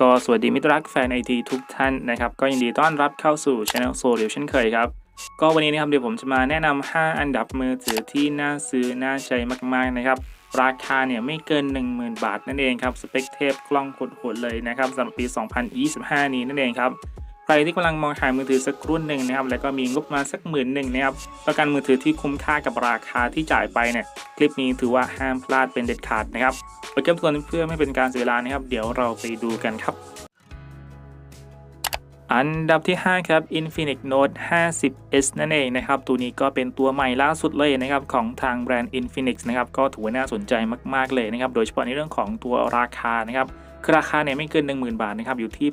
ก็สวัสดีมิตรรักแฟนไอทีทุกท่านนะครับ ก็ยินดีต้อนรับเข้าสู่ช anel โซเดียวเช่นเคยครับ ก็วันนี้นะครับเดี๋ยวผมจะมาแนะนำ5อันดับมือถือที่น่าซื้อน่าใช้มากๆนะครับ ราคาเนี่ยไม่เกิน 10,000 บาทนั่นเองครับ สเปคเทพกล้องโหดๆเลยนะครับสำหรับปี 2025 นี้นั่นเองครับ ใครที่กำลังมองหามือถือสักรุ่นหนึ่งนะครับ แล้วก็มีงบมาสักหมื่นหนึ่งนะครับต้องการมือถือที่คุ้มค่ากับราคาที่จ่ายไปเนี่ยคลิปนี้ถือว่าห้ามพลาดเป็นเด็ดขาดนะครับโปรแกรมตัวนเพื่อไม่เป็นการเสียเวลานะครับ เดี๋ยวเราไปดูกันครับ อันดับที่ 5 ครับ Infinix Note 50s นั่นเองนะครับ ตัวนี้ก็เป็นตัวใหม่ล่าสุดเลยนะครับ ของทางแบรนด์ Infinix นะครับ ก็ถือว่าน่าสนใจมาก ๆ เลยนะครับ โดยเฉพาะในเรื่องของตัวราคานะครับ ราคาเนี่ยไม่เกิน 10,000 บาทนะครับอยู่ที่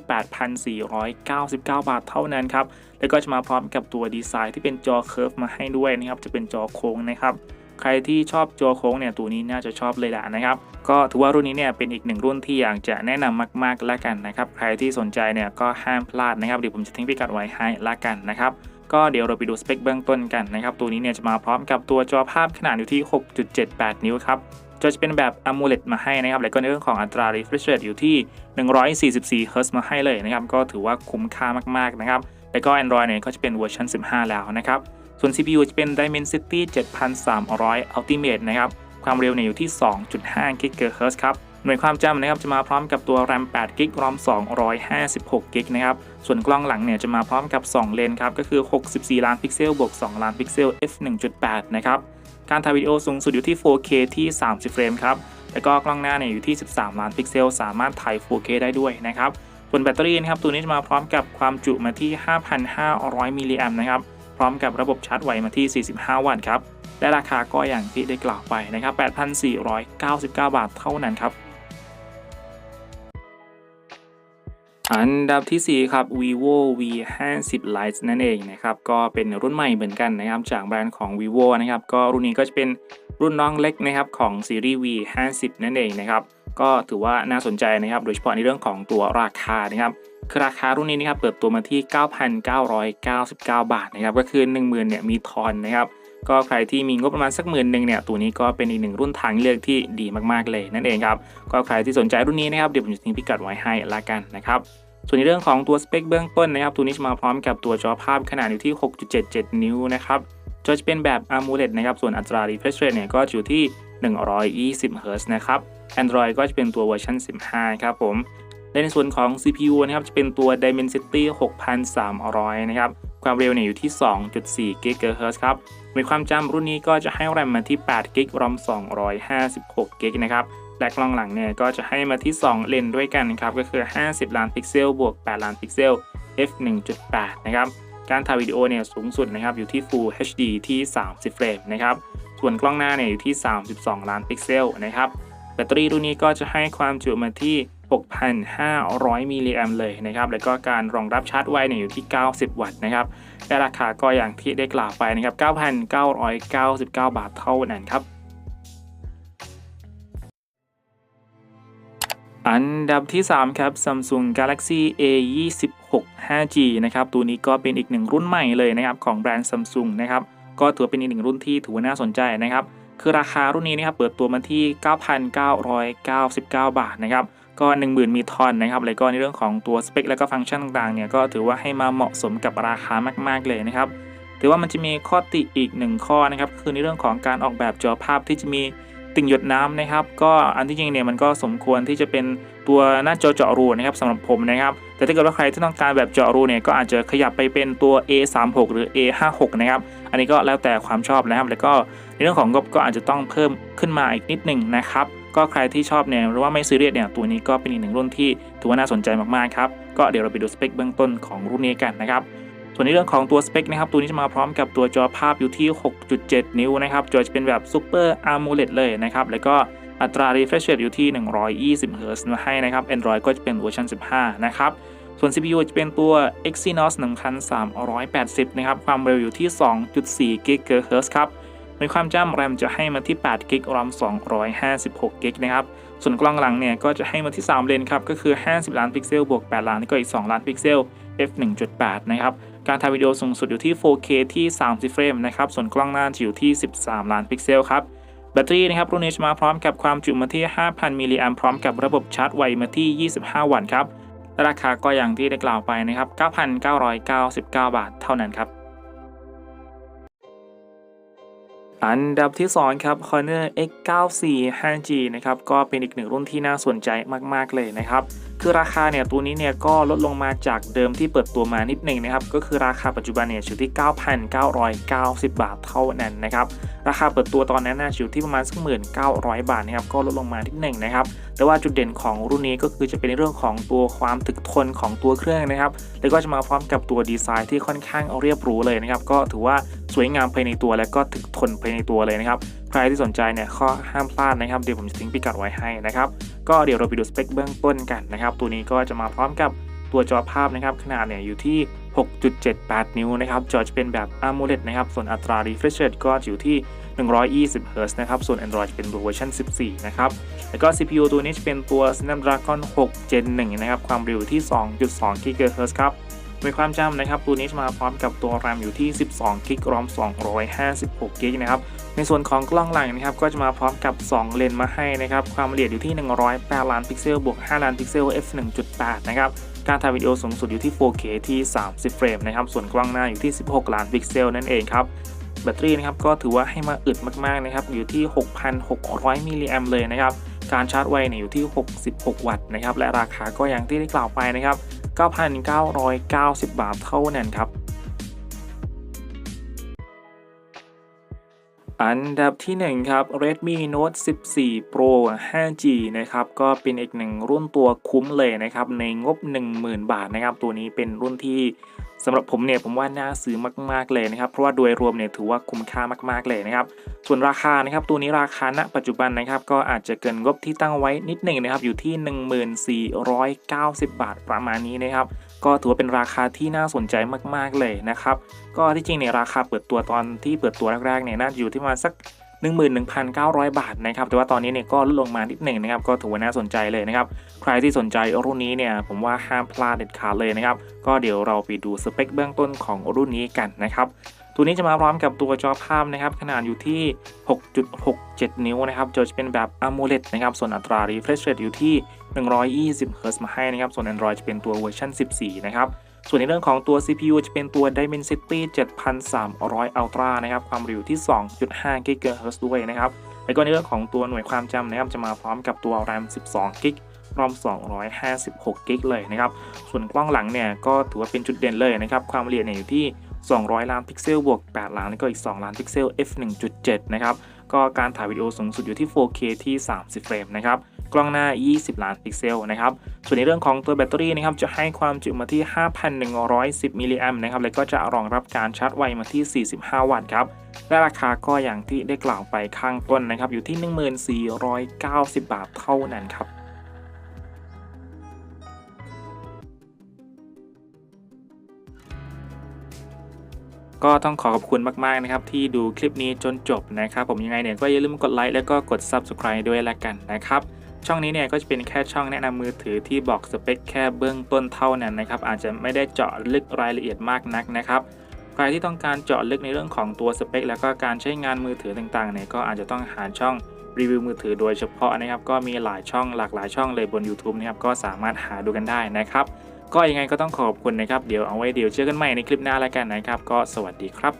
8,499 บาทเท่านั้นครับแล้วก็จะมาพร้อมกับตัวดีไซน์ที่เป็นจอเคิร์ฟมาให้ด้วยนะครับจะเป็นจอโค้งนะครับใครที่ชอบจอโค้งเนี่ยตัวนี้น่าจะชอบเลยแหละนะครับ ก็ถือว่ารุ่นนี้เนี่ยเป็นอีกหนึ่งรุ่นที่อยากจะแนะนำมากๆแล้วกันนะครับ ใครที่สนใจเนี่ยก็ห้ามพลาดนะครับเดี๋ยวผมจะทิ้งพิกัดไว้ให้ละกันนะครับก็เดี๋ยวเราไปดูสเปคเบื้องต้นกันนะครับ ตัวนี้เนี่ยจะมาพร้อมกับตัวจอภาพขนาดอยู่ที่ 6.78 นิ้วครับ จอจะเป็นแบบ AMOLED มาให้นะครับแล้วก็ในเรื่องของอัตรา refresh rate อยู่ที่ 144 Hz มาให้เลยนะครับ ก็ถือว่าคุ้มค่ามากๆนะครับ แล้วก็ Android เนี่ยก็จะเป็นเวอร์ชัน15 แล้วนะครับ ส่วน CPU จะเป็น Dimensity 7300 Ultimate นะครับ ความเร็วเนี่ยอยู่ที่ 2.5 GHz ครับ หน่วยความจำนะครับจะมาพร้อมกับตัว RAM 8 g b ROM 256 g b นะครับ ส่วนกล้องหลังเนี่ยจะมาพร้อมกับ 2 เลนครับ ก็คือ 64 ล้านพิกเซล บวก 2 ล้านพิกเซล f 1.8 นะครับ การถ่ายวิดีโอสูงสุดอยู่ที่ 4K ที่ 30 เฟรมครับ แล้วก็กล้องหน้าเนี่ยอยู่ที่ 13 ล้านพิกเซล สามารถถ่าย 4K ได้ด้วยนะครับ ส่วนแบตเตอรี่นะครับตัวนี้จะมาพร้อมกับความจุมาที่ 5,500 มิลลิแอมป์นะครับ พร้อมกับระบบชาร์จไวมาที่ 45 วัตต์ครับ และราคาก็อย่างที่ได้กล่าวไปนะครับ 8,499 บาทเท่านั้นครับ อันดับที่ 4 ครับ vivo v 5 0 lite นั่นเองนะครับก็เป็นรุ่นใหม่เหมือนกันนะครับจากแบรนด์ของ vivo นะครับก็รุ่นนี้ก็จะเป็นรุ่นน้องเล็กนะครับของซีรีส์ v 5 0นั่นเองนะครับก็ถือว่าน่าสนใจนะครับโดยเฉพาะในเรื่องของตัวราคานะครับคือราคารุ่นนี้นะครับเปิดตัวมาที่ 9,999 บาทนะครับก็คือ 10,000เนี่ยมีทอนนะครับ ก็ใครที่มีงบประมาณสักหมื่นหนึ่งเนี่ยตัวนี้ก็เป็นอีกหนึ่งรุ่นทางเลือกที่ดีมากๆเลยนั่นเองครับก็ใครที่สนใจรุ่นนี้นะครับเดี๋ยวผมจะทิ้งพิกัดไว้ให้ละกันนะครับส่วนในเรื่องของตัวสเปคเบื้องต้นนะครับตัวนี้จะมาพร้อมกับตัวจอภาพขนาดอยู่ที่ 6.77 นิ้วนะครับจอจะเป็นแบบ AMOLED นะครับส่วนอัตรา refresh rate เนี่ยก็อยู่ที่ 120 Hz นะครับ Android ก็จะเป็นตัวเวอร์ชัน15 ครับผมและในส่วนของ CPU นะครับจะเป็นตัว Dimensity 6300 นะครับ ความเร็วเนี่ยอยู่ที่ 2.4 GHz ครับมีความจำรุ่นนี้ก็จะให้ RAM มาที่8 g b ROM 256 g b นะครับและกล้องหลังเนี่ยก็จะให้มาที่ 2 เลนด้วยกันครับก็คือ 50 ล้านพิกเซลบวก 8 ล้านพิกเซล f 1.8 นะครับ การถ่ายวิดีโอเนี่ยสูงสุดนะครับอยู่ที่ Full HD ที่ 30 เฟรมนะครับ ส่วนกล้องหน้าเนี่ยอยู่ที่ 32 ล้านพิกเซลนะครับ แบตเตอรี่รุ่นนี้ก็จะให้ความจุมาที่ 6,500 มิลลิแอมเลยนะครับ แล้วก็การรองรับชาร์จไวเนี่ยอยู่ที่ 90 วัตต์นะครับและราคาก็อย่างที่ได้กล่าวไปนะครับ 9,999 บาทเท่านั้นครับอันดับที่ 3 ครับ Samsung Galaxy A 26 5G นะครับ ตัวนี้ก็เป็นอีกหนึ่งรุ่นใหม่เลยนะครับ ของแบรนด์ Samsung นะครับ ก็ถือเป็นอีกหนึ่งรุ่นที่ถือว่าน่าสนใจนะครับ คือราคารุ่นนี้นะครับ เปิดตัวมาที่ 9,999 บาทนะครับ ก็ 10,000 มีทอนนะครับแล้วก็ในเรื่องของตัวสเปค และก็ฟังก์ชันต่างๆเนี่ยก็ถือว่าให้มาเหมาะสมกับราคามาก ๆ เลยนะครับถือว่ามันจะมีข้อติอีกหนึ่งข้อนะครับคือในเรื่องของการออกแบบจอภาพที่จะมีติ่งหยดน้ำนะครับ ก็อันที่จริงเนี่ยมันก็สมควรที่จะเป็นตัวหน้าจอเจาะรูนะครับสำหรับผมนะครับ แต่ถ้าเกิดว่าใครที่ต้องการแบบเจาะรูเนี่ยก็อาจจะขยับไปเป็นตัว A36 หรือ A56 นะครับ อันนี้ก็แล้วแต่ความชอบนะครับ แล้วก็ในเรื่องของงบก็อาจจะต้องเพิ่มขึ้นมาอีกนิดหนึ่งนะครับ ก็ใครที่ชอบเนี่ยหรือว่าไม่ซีเรียสเนี่ยตัวนี้ก็เป็นอีกหนึ่งรุ่นที่ถือว่าน่าสนใจมากๆครับก็เดี๋ยวเราไปดูสเปคเบื้องต้นของรุ่นนี้กันนะครับส่วนในเรื่องของตัวสเปคนะครับตัวนี้จะมาพร้อมกับตัวจอภาพอยู่ที่ 6.7 นิ้วนะครับจอจะเป็นแบบ Super AMOLED เลยนะครับแล้วก็อัตรา refresh rate อยู่ที่ 120 Hz มาให้นะครับ Android ก็จะเป็นเวอร์ชัน15 นะครับ ส่วน CPU จะเป็นตัว Exynos 1380 นะครับ ความเร็วอยู่ที่ 2.4 GHz ครับ มีความจำ RAM จะให้มาที่8 g b ROM 256 g b นะครับส่วนกล้องหลังเนี่ยก็จะให้มาที่ 3 เลนครับก็คือ 50 ล้านพิกเซลบวก 8 ล้านก็อีก 2 ล้านพิกเซล f 1.8 นะครับการถ่ายวิดีโอสูงสุดอยู่ที่ 4K ที่ 30 เฟรมนะครับส่วนกล้องหน้าจะอยู่ที่ 13 ล้านพิกเซลครับแบตเตอรี่นะครับรุ่นนี้จะมาพร้อมกับความจุมาที่ 5,000 มิลลิแอมพร้อมกับระบบชาร์จไวมาที่ 25 วัตต์ครับราคาก็อย่างที่ได้กล่าวไปนะครับ 9,999 บาทเท่านั้นครับ อันดับที่ 2 ครับ Honor X94 5G นะครับ ก็เป็นอีกหนึ่งรุ่นที่น่าสนใจมากๆเลยนะครับ คือราคาเนี่ยตัวนี้เนี่ยก็ลดลงมาจากเดิมที่เปิดตัวมานิดหนึ่งนะครับ ก็คือราคาปัจจุบันเนี่ยอยู่ที่ 9,990 บาทเท่านั้นนะครับ ราคาเปิดตัวตอนนั้นน่าอยู่ที่ประมาณสักหมื่นเก้าร้อยบาทนะครับ ก็ลดลงมานิดหนึ่งนะครับ แต่ว่าจุดเด่นของรุ่นนี้ก็คือจะเป็นในเรื่องของตัวความถึกทนของตัวเครื่องนะครับ แล้วก็จะมาพร้อมกับตัวดีไซน์ที่ค่อนข้างเรียบหรูเลยนะครับ ก็ถือว่า สวยงามภายในตัวและก็ถึกทนภายในตัวเลยนะครับ ใครที่สนใจเนี่ยข้อห้ามพลาดนะครับ เดี๋ยวผมจะทิ้งพิกัดไว้ให้นะครับ ก็เดี๋ยวเราไปดูสเปคเบื้องต้นกันนะครับ ตัวนี้ก็จะมาพร้อมกับตัวจอภาพนะครับ ขนาดเนี่ยอยู่ที่ 6.78 นิ้วนะครับ จอจะเป็นแบบ AMOLED นะครับ ส่วนอัตรา refresh rate ก็อยู่ที่ 120 Hz นะครับ ส่วน Android จะเป็นเวอร์ชัน14 นะครับ แล้วก็ CPU ตัวนี้จะเป็นตัว Snapdragon 6 Gen 1 นะครับ ความเร็วอยู่ที่ 2.2 GHz ครับ โดยความจำนะครับตัวนี้จะมาพร้อมกับตัว RAM อยู่ที่ 12 g b ROM 256 g b นะครับ ในส่วนของกล้องหลังนะครับก็จะมาพร้อมกับ 2 เลนส์มาให้นะครับ ความละเอียดอยู่ที่ 108 ล้านพิกเซลบวก 5 ล้านพิกเซล f 1.8 นะครับ การถ่ายวิดีโอสูงสุดอยู่ที่ 4K ที่ 30 เฟรมนะครับ ส่วนกล้องหน้าอยู่ที่ 16 ล้านพิกเซลนั่นเองครับแบตเตอรี่นะครับก็ถือว่าให้มาอึดมากๆนะครับอยู่ที่ 6,600 มิลลิแอมเลยนะครับการชาร์จไวเนี่ยอยู่ที่ 66 วัตต์นะครับและราคาก็อย่างที่ได้กล่าวไปนะครับ 9,990 บาทเท่านั้นครับ อันดับที่ 1 ครับ Redmi Note 14 Pro 5G นะครับ ก็เป็นอีกหนึ่งรุ่นตัวคุ้มเลยนะครับ ในงบ 10,000 บาทนะครับ ตัวนี้เป็นรุ่นที่ สำหรับผมเนี่ยผมว่าน่าซื้อมากๆเลยนะครับ เพราะว่าโดยรวมเนี่ยถือว่าคุ้มค่ามากๆเลยนะครับ ส่วนราคานะครับตัวนี้ราคาณปัจจุบันนะครับก็อาจจะเกินงบที่ตั้งไว้นิดหนึ่งนะครับอยู่ที่ 1490 บาทประมาณนี้นะครับ ก็ถือว่าเป็นราคาที่น่าสนใจมากๆเลยนะครับ ก็ที่จริงเนี่ยราคาเปิดตัวตอนที่เปิดตัวแรกๆเนี่ยน่าจะอยู่ที่ประมาณสัก 11,900 บาทนะครับแต่ว่าตอนนี้เนี่ยก็ลดลงมานิดหนึ่งนะครับก็ถือว่าน่าสนใจเลยนะครับใครที่สนใจรุ่นนี้เนี่ยผมว่าห้ามพลาดเด็ดขาดเลยนะครับก็เดี๋ยวเราไปดูสเปคเบื้องต้นของรุ่นนี้กันนะครับตัวนี้จะมาพร้อมกับตัวจอภาพนะครับขนาดอยู่ที่ 6.67 นิ้วนะครับจอจะเป็นแบบ AMOLED นะครับส่วนอัตรา refresh rate อยู่ที่ 120 Hz มาให้นะครับส่วน Android จะเป็นตัวเวอร์ชัน14 นะครับ ส่วนในเรื่องของตัว CPU จะเป็นตัว Dimensity 7300 Ultra นะครับ ความเร็วที่ 2.5 GHz ด้วยนะครับ แล้วก็ในเรื่องของตัวหน่วยความจำนะครับ จะมาพร้อมกับตัว RAM 12 g b ROM 256 g b เลยนะครับ ส่วนกล้องหลังเนี่ยก็ถือว่าเป็นจุดเด่นเลยนะครับ ความละเอียดเนี่ยอยู่ที่ 200 ล้านพิกเซลบวก 8 ล้านแล้วก็อีก 2 ล้านพิกเซล f 1.7 นะครับ ก็การถ่ายวิดีโอสูงสุดอยู่ที่ 4K ที่ 30 เฟรมนะครับ กล้องหน้า 20 ล้านพิกเซลนะครับ ส่วนในเรื่องของตัวแบตเตอรี่นะครับจะให้ความจุมาที่ 5,110 มิลลิแอมนะครับ แล้วก็จะรองรับการชาร์จไวมาที่ 45 วัตต์ครับ และราคาก็อย่างที่ได้กล่าวไปข้างต้นนะครับ อยู่ที่ 1490 บาทเท่านั้นครับก็ต้องขอขอบคุณมากๆนะครับที่ดูคลิปนี้จนจบนะครับ ผมยังไงเนี่ยก็อย่าลืมกดไลค์แล้วก็กด Subscribe ด้วยละกันนะครับ ช่องนี้เนี่ยก็จะเป็นแค่ช่องแนะนำมือถือที่บอกสเปคแค่เบื้องต้นเท่านั้นนะครับอาจจะไม่ได้เจาะลึกรายละเอียดมากนักนะครับใครที่ต้องการเจาะลึกในเรื่องของตัวสเปค แล้วก็การใช้งานมือถือต่างๆเนี่ยก็อาจจะต้องหาช่องรีวิวมือถือโดยเฉพาะนะครับ ก็มีหลายช่องหลากหลายช่องเลยบน YouTube นะครับก็สามารถหาดูกันได้นะครับ ก็ยังไงก็ต้องขอบคุณนะครับ เดี๋ยวเอาไว้เดี๋ยวเจอกันใหม่ในคลิปหน้าแล้วกันนะครับ ก็สวัสดีครับ